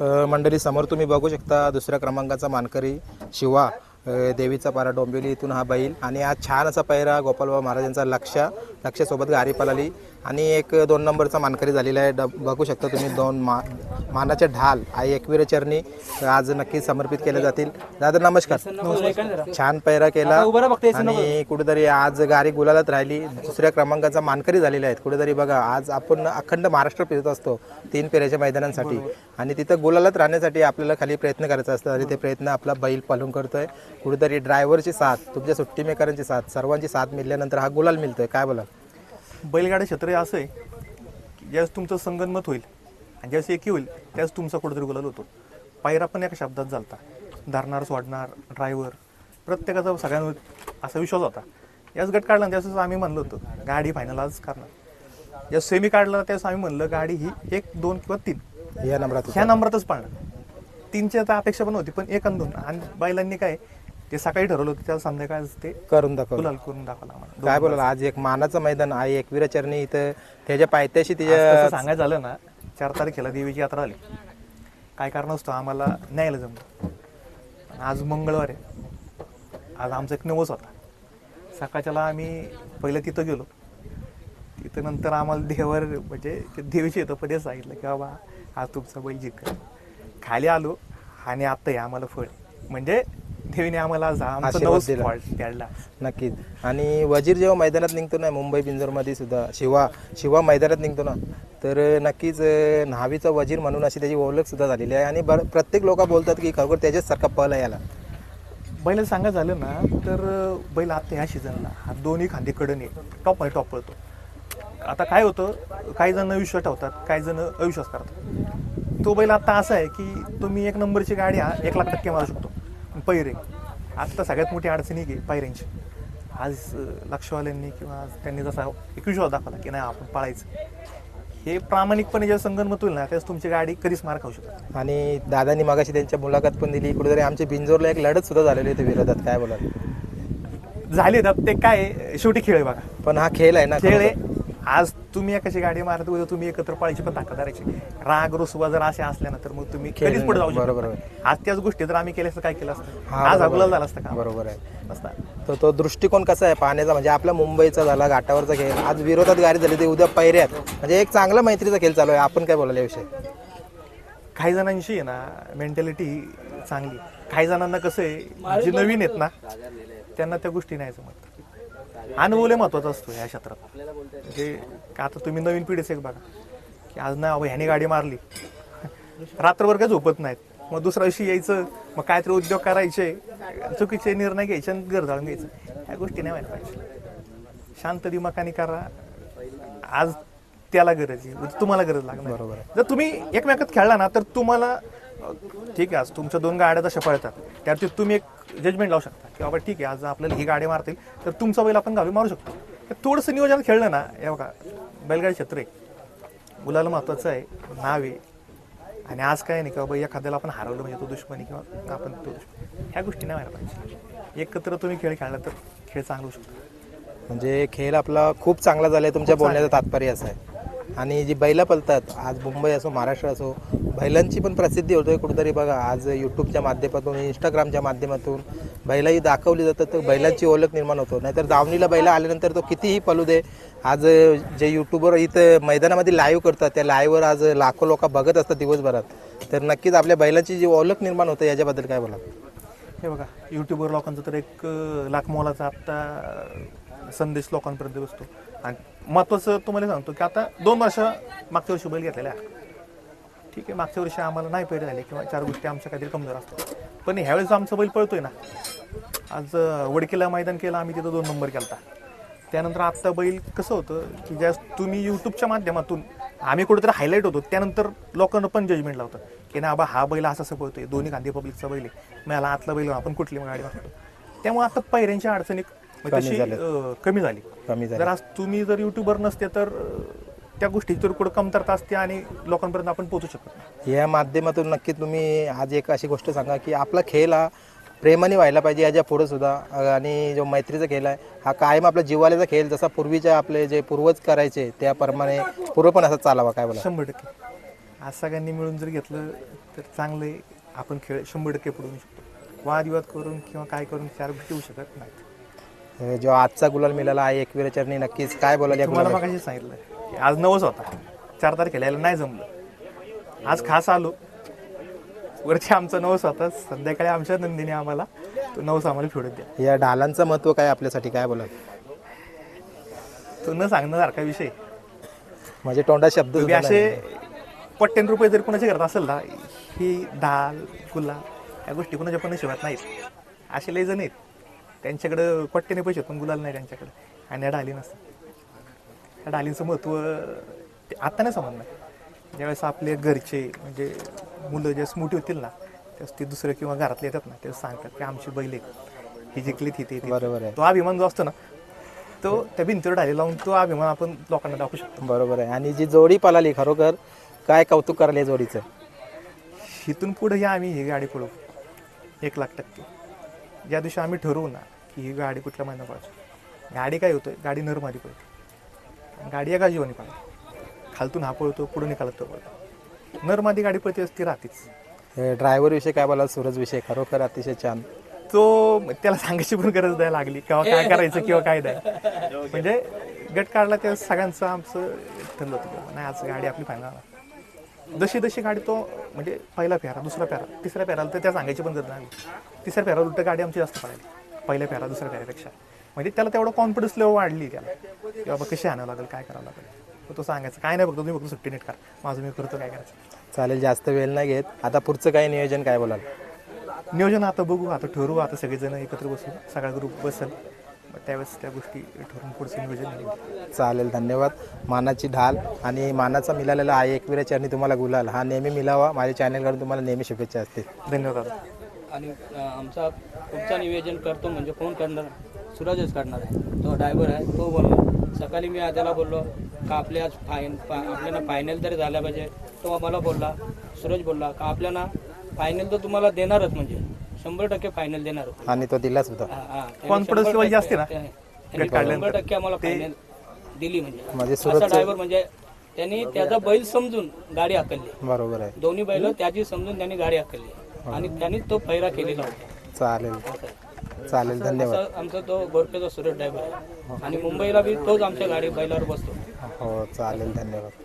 मंडळी समोर तुम्ही बघू शकता दुसऱ्या क्रमांकाचा मानकरी शिवा देवीचा पारा डोंबिवली इथून हा बैल. आणि आज छान असा पैरा गोपालबाबा महाराजांचा लक्ष लक्षासोबत गारी पलाली आणि एक दोन नंबरचा मानकरी झालेला आहे. डब बघू शकता तुम्ही दोन मा मानाचे ढाल आई एकवीर चरणी आज नक्की समर्पित केले जातील. दादा नमस्कार. छान पैरा केला आणि कुठेतरी आज गाडी गुलालात राहिली. दुसऱ्या क्रमांकाचा मानकरी झालेले आहेत कुठेतरी बघा आज आपण अखंड महाराष्ट्र फिरत असतो तीन फेऱ्याच्या मैदानांसाठी. आणि तिथं गुलालात राहण्यासाठी आपल्याला खाली प्रयत्न करायचा असतो आणि ते प्रयत्न आपला बैल पालून करतोय. कुठेतरी ड्रायव्हरची साथ तुमच्या सुट्टी मेकरांची साथ सर्वांची साथ मिळाल्यानंतर हा गुलाल मिळतोय. काय बोला बैलगाडा क्षेत्र हे असं आहे की ज्यावेळेस तुमचं संगनमत होईल आणि ज्यावेळेस एकी होईल त्यावेळेस तुमचा कुठेतरी गुलाल होतो. पायरा पण एका शब्दात झालता. धरणार सोडणार ड्रायव्हर प्रत्येकाचा सगळ्यांवर असा विश्वास होता. याच गट काढला त्यावेळेस आम्ही म्हणलो होतो गाडी फायनल आज करणार. या सेमी काढला त्यावेळेस आम्ही म्हणलं गाडी ही एक दोन किंवा तीन. या नंबरात ह्या नंबरातच पाळणार तीनची आता अपेक्षा पण होती पण एक आणि दोन. आणि बैलांनी काय ते सकाळी ठरवलं होतं त्याला संध्याकाळ ते करून दाखव गुलाल करून दाखवला आम्हाला. काय बोलाल आज एक मानाचं मैदान आई एकवीर चरणी इथं त्याच्या पायथ्याशी आज तिच्या तसं सांगायचं झालं ना चार तारखेला देवीची यात्रा आली. काय कारण असतो? आम्हाला न्यायला जमलं. आज मंगळवार आहे. आज आमचा एक नवस होता. सकाळच्याला आम्ही पहिलं तिथं गेलो. तिथं नंतर आम्हाला देवावर म्हणजे ते देवीची येतं पदे सांगितलं की बाबा आज तुमचा बैल जिंक खाली आलो आणि आता हे आम्हाला फळ म्हणजे देवीने आम्हाला आज आमचा आशीर्वाद नवस दिला. फळ द्यायला नक्कीच. आणि वजीर जेव्हा मैदानात निघतो ना मुंबई पिंजरमध्ये सुद्धा शिवा शिवा मैदानात निघतो ना तर नक्कीच अं, न्हावीचा वजीर म्हणून अशी त्याची ओळख सुद्धा झालेली आहे. आणि बर प्रत्येक लोक बोलतात की खरोखर त्याच्याच सारखा पल आहे याला. बैल सांगायचं झालं ना तर बैल आता ह्या सीझनला हा दोन्ही खांदे कडने टॉपमध्ये टॉप पळतो आता काय होतं काही जण विश्वास ठेवतात काही जण अविश्वास करतात. तो बैल आता असा आहे की तुम्ही एक नंबरची गाडी हा एक लाख टक्के मारू शकतो. पैरे. आत्ता सगळ्यात मोठी अडचणी की पायऱ्यांची आज लक्षवाल्यांनी किंवा आज त्यांनी जसा एक विश्वास दाखवला की नाही आपण पाळायचं. हे प्रामाणिकपणे जेव्हा संगनमत होईल ना त्यावेळेस तुमची गाडी कधीच मार खाऊ शकत. आणि दादानी मागाशी त्यांच्या मुलाखत पण दिली. कुठेतरी आमच्या बिंजोरला एक लढत सुद्धा झालेली होती विरोधात काय बोलाल. झाले ना ते काय शेवटी खेळ आहे बघा. पण हा खेळ आहे ना खेळ आहे. आज तुम्ही एकाची गाडी मारत उद्या तुम्ही एकत्र पळायची पण ताकद करायची राग रुसवा जर असे असल्या ना तर मग तुम्ही कधीच पुढे जाऊ शकत बरोबर नाही. आज त्याच गोष्टी जर आम्ही केल्या असतं काय केलं असतं? हा, आज बरोबर अगोदर आहे. झालं असतं का बरोबर आहे. नसता तर तो दृष्टिकोन कसा आहे? पाहण्याचा म्हणजे आपला मुंबईचा झाला घाटावरचा खेळ. आज विरोधात गाडी झाली ते उद्या पैऱ्यात म्हणजे एक चांगला मैत्रीचा खेळ चालू आहे. आपण काय बोलायला याविषयी? काही जणांची आहे ना मेंटॅलिटी चांगली. काही जणांना कसं आहे जे नवीन आहेत ना त्यांना त्या गोष्टी नाही जमत. अनुभव लय महत्त्वाचा असतो या क्षेत्रात. म्हणजे का आता तुम्ही नवीन पिढीच एक बघा की आज ना ह्याने गाडी मारली. रात्रभर काय झोपत नाहीत. मग दुसऱ्या दिवशी यायचं मग काहीतरी उद्योग करायचे चुकीचे निर्णय घ्यायचे आणि घर जाळून घ्यायचं. ह्या गोष्टी नाही व्हायला पाहिजे. शांत दिमाखाने करा. आज त्याला गरज आहे. तुम्हाला गरज लागणार बरोबर आहे. जर तुम्ही एकमेकात खेळला ना तर तुम्हाला ठीक आहे आज तुमच्या दोन गाड्या तशा पळतात त्यावरती तुम्ही एक जजमेंट लावू शकता. की बाबा ठीक आहे आज आपल्याला ही गाडी मारतील तर तुमचा बैल आपण घालून मारू शकतो. तर थोडंसं नियोजन खेळलं ना हे बघा बैलगाडी क्षेत्र आहे. मुलाला महत्वाचं आहे नाव आहे. आणि आज काय नाही की बाबा एखाद्याला आपण हरवलं म्हणजे तो दुश्मनी किंवा आपण तो दुश्मन ह्या गोष्टी नाही व्हायला पाहिजे. एकत्र तुम्ही खेळ खेळला तर खेळ चांगला होऊ शकतो. म्हणजे खेळ आपला खूप चांगला झालाय तुमच्या बोलण्याचं तात्पर्य असं आहे. आणि जी बैला पलतात आज मुंबई असो महाराष्ट्र असो बैलांची पण प्रसिद्धी होतोय कुठेतरी बघा. आज यूट्यूबच्या माध्यमातून इंस्टाग्रामच्या माध्यमातून बैलाही दाखवली जातात. तर बैलांची ओळख निर्माण होतो. नाहीतर दावणीला बैला आल्यानंतर तो कितीही पलू दे आज जे यूट्यूबर इथं मैदानामध्ये लाईव्ह करतात त्या लाईव्हवर आज लाखो लोक बघत असतात दिवसभरात. तर नक्कीच आपल्या बैलांची जी ओळख निर्माण होते याच्याबद्दल काय बोला हे बघा यूट्यूबवर लोकांचं तर एक लाख मोलाचा आत्ता संदेश लोकांपर्यंत बसतो. आणि महत्त्वाचं तुम्हाला सांगतो की आता दोन वर्ष मागच्या वर्षी बैल घेतलेल्या आहे. ठीक आहे मागच्या वर्षी आम्हाला नाही पैरे झाले किंवा चार गोष्टी आमच्या काहीतरी कमजोर असतात. पण ह्यावेळेस आमचा बैल पळतोय ना. आज वडकीला मैदान केलं आम्ही तिथं दोन नंबर केला त्यानंतर आत्ता बैल कसं होतं की ज्या तुम्ही यूट्यूबच्या माध्यमातून आम्ही कुठेतरी हायलाईट होतो त्यानंतर लोकांना पण जजमेंट लावतं. की ना बा हा बैल असा असं पळतोय दोन्ही गांधी पब्लिकचा बैल आहे. मग याला आतला बैल आपण कुठली गाडी वापरतो त्यामुळे आता पैऱ्यांच्या अडचणी म्हणजे कमी तशी, कमी झाली. कमी झाली जर आज तुम्ही जर युट्यूबर नसते तर त्या गोष्टी तर कुठं कमतरता असते आणि लोकांपर्यंत आपण पोहोचू शकत नाही. या माध्यमातून नक्की तुम्ही आज एक अशी गोष्ट सांगा की आपला खेळ हा प्रेमाने व्हायला पाहिजे याच्यापुढे सुद्धा. आणि जो मैत्रीचा खेळ आहे हा कायम आपला जिव्हाळ्याचा खेळ जसा पूर्वीच्या आपले जे पूर्वज करायचे त्याप्रमाणे पूर्व पण असा चालावा काय बोला शंभर टक्के. आज सगळ्यांनी मिळून जर घेतलं तर चांगले आपण खेळ शंभर टक्के पुढवू शकतो. वादविवाद करून किंवा काय करून चार गोष्टी होऊ शकत नाहीत. अ, जो आजचा गुलाल मिळाला आहे एकवीर चरणी नक्कीच. काय बोलाल या तुम्हाला गुलाला मग सांगितलं आज नवस होता. चार तारखेला यायला नाही जमलं. आज खास आलो. वरती आमचा नवस होता. संध्याकाळी आमच्या नंदीने आम्हाला तो नवस आम्हाला फिरत द्या. या ढालांचं महत्त्व काय आपल्यासाठी? काय बोलाल? तो न सांगण्यासारखा विषय. म्हणजे तोंडात शब्द तुम्ही असे. पट्ट्यान रुपये जर कोणाच्या घरात असेल ना ही डाल गुला या गोष्टी कोणाच्या पण शिवत नाहीत. असे लय जण आहेत. त्यांच्याकडं पट्ट्याने पैसे पण गुलाल नाही त्यांच्याकडे. आणि या डाली नसतात. या डालींचं महत्त्व ते आता नाही समजणार. ज्यावेळेस आपले घरचे म्हणजे मुलं ज्यावेळेस मोठी होतील ना त्यावेळेस ते दुसरं किंवा घरातले येतात ना त्यावेळेस सांगतात की आमची बैल आहेत ही जिंकली ती ते बरोबर आहे. तो अभिमान जो असतो ना तो त्या भिंतीवर डाली लावून तो अभिमान आपण लोकांना दाखवू शकतो. बरोबर आहे. आणि जी जोडी पळाली खरोखर काय कौतुक कराल या जोडीचं? इथून पुढे या आम्ही ही गाडी पळवू. एक लाख टक्के. ज्या दिवशी आम्ही ठरवू ना की ही गाडी कुठल्या महिन्यात पळायची. गाडी काय होतं गाडी नरमादी पळते गाडी एका जीवानी पळते खालतून हा पळतो पुढून निघाला तो पळतो. नरमादी गाडी पळते ती राहतेच ड्रायव्हर विषय काय बोलाल? सूरज विषय खरोखर अतिशय छान. तो त्याला सांगायची पण गरज द्यायला लागली. किंवा काय करायचं किंवा काय नाही. म्हणजे गट काढला त्या सगळ्यांचं आमचं ठरलं होतं नाही आज गाडी आपली फायनल जशी जशी गाडी तो म्हणजे पहिला फेरा दुसरा फेरा तिसऱ्या फेराला तर त्या सांगायची पण गरज नाही. तिसऱ्या फेराला उलट गाडी आमची जास्त पळाली. पहिल्या फेरा दुसऱ्या फेऱ्यापेक्षा म्हणजे त्याला तेवढं कॉन्फिडन्स लेवल वाढली त्याला. की बाबा कशी आणावं लागेल काय करावं लागेल? तो सांगायचं काय नाही फक्त तुम्ही फक्त सुट्टी नीट करा. माझं मी करतो काय करायचं. चालेल जास्त वेळ नाही घेत. आता पुढचं काय नियोजन काय बोलाल? नियोजन आता बघू आता ठरवू आता सगळेजण एकत्र बसू सगळा ग्रुप बसेल. मग त्यावेळेस त्या गोष्टी ठरवून पुढचं नियोजन. चालेल धन्यवाद. मानाची ढाल आणि मानाचा मिळालेला आहे एकविरा चरणी तुम्हाला गुलाल. हा नेहमी मिळावा माझ्या चॅनलकडून तुम्हाला नेहमी शुभेच्छा असतील. धन्यवाद आणि आमचा पुढचा नियोजन करतो म्हणजे कोण करणार. सूरजच करणार आहे. तो ड्रायव्हर आहे तो बोलला सकाळी मी त्याला बोललो का आपल्या आज फायन पा आपल्याला फायनल तरी झाल्या पाहिजे. तो मला बोलला सूरज बोलला का आपल्याला फायनल तर तुम्हाला देणारच म्हणजे शंभर टक्के फायनल देणार आणि तो दिलाच होता. त्यांनी Confidence शंभर जास्त ना? टक्के-. शंभर आम्हाला फायनल दिली म्हणजे. म्हणजे असा ड्रायव्हर म्हणजे त्यांनी त्याचा बैल समजून गाडी हाकलली. बरोबर आहे. दोन्ही बैल त्याची समजून त्यांनी गाडी हाकलली. आणि त्यांनी तो पैरा केलेला होता. चालेल. चालेल धन्यवाद. असं आमचा तो गोरपेचा सुरेश ड्रायव्हर आहे. आणि मुंबईला बी तोच आमच्या गाडी बैलावर बसतो. हो चालेल धन्यवाद.